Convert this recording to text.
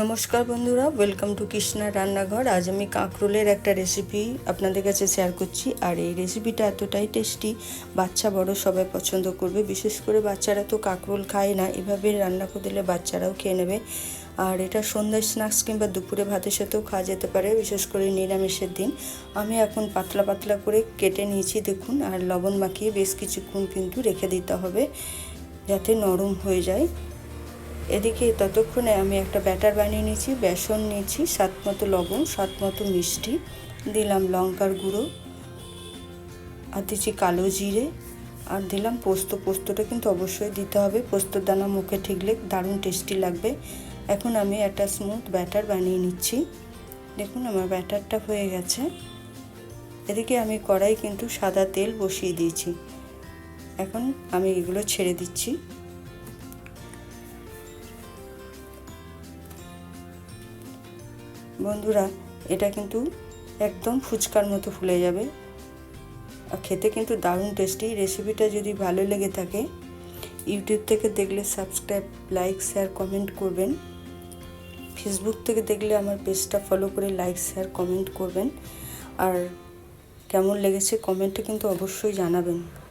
নমস্কার বন্ধুরা welcome to Krishna রান্নাঘর। আজ আমি কাঁকরোলের একটা রেসিপি আপনাদের কাছে শেয়ার করছি, আর এই রেসিপিটা এতটাই টেস্টি বাচ্চা বড় সবাই পছন্দ করবে। বিশেষ করে বাচ্চারা তো কাঁকরোল খায় না, এভাবে রান্না করে দিলে বাচ্চারাও খেয়ে নেবে। আর এটা সন্ধ্যায় স্ন্যাক্স কিংবা দুপুরে ভাতের সাথেও খাওয়া যেতে পারে, বিশেষ করে নিরামিষের দিন। আমি এখন পাতলা পাতলা করে কেটে নিয়েছি, দেখুন, আর লবণ মাখিয়ে বেশ কিছুক্ষণ কিন্তু রেখে দিতে হবে, যাতে নরম হয়ে যায়। এদিকে ততক্ষণে আমি একটা ব্যাটার বানিয়ে নিয়েছি, বেসন নিয়েছি সাত মতো লবণ সাত মতো মিষ্টি, দিলাম লঙ্কার গুঁড়ো, আর দিচ্ছি কালো জিরে, আর দিলাম পোস্ত। পোস্তটা কিন্তু অবশ্যই দিতে হবে পোস্তর দানা মুখে ঠিকলে দারুণ টেস্টি লাগবে। এখন আমি একটা স্মুথ ব্যাটার বানিয়ে নিচ্ছি। দেখুন আমার ব্যাটারটা হয়ে গেছে। এদিকে আমি কড়াই কিন্তু সাদা তেল বসিয়ে দিয়েছি। এখন আমি এগুলো ছেড়ে দিচ্ছি। বন্ধুরা, এটা কিন্তু একদম ফুচকার মতো ফুলে যাবে। আর খেতে কিন্তু দারুণ টেস্টি রেসিপিটা যদি ভালো লেগে থাকে ইউটিউব থেকে দেখলে সাবস্ক্রাইব লাইক শেয়ার কমেন্ট করবেন। ফেসবুক থেকে দেখলে আমার পেজটা ফলো করে লাইক শেয়ার কমেন্ট করবেন। আর কেমন লেগেছে কমেন্টে কিন্তু অবশ্যই জানাবেন।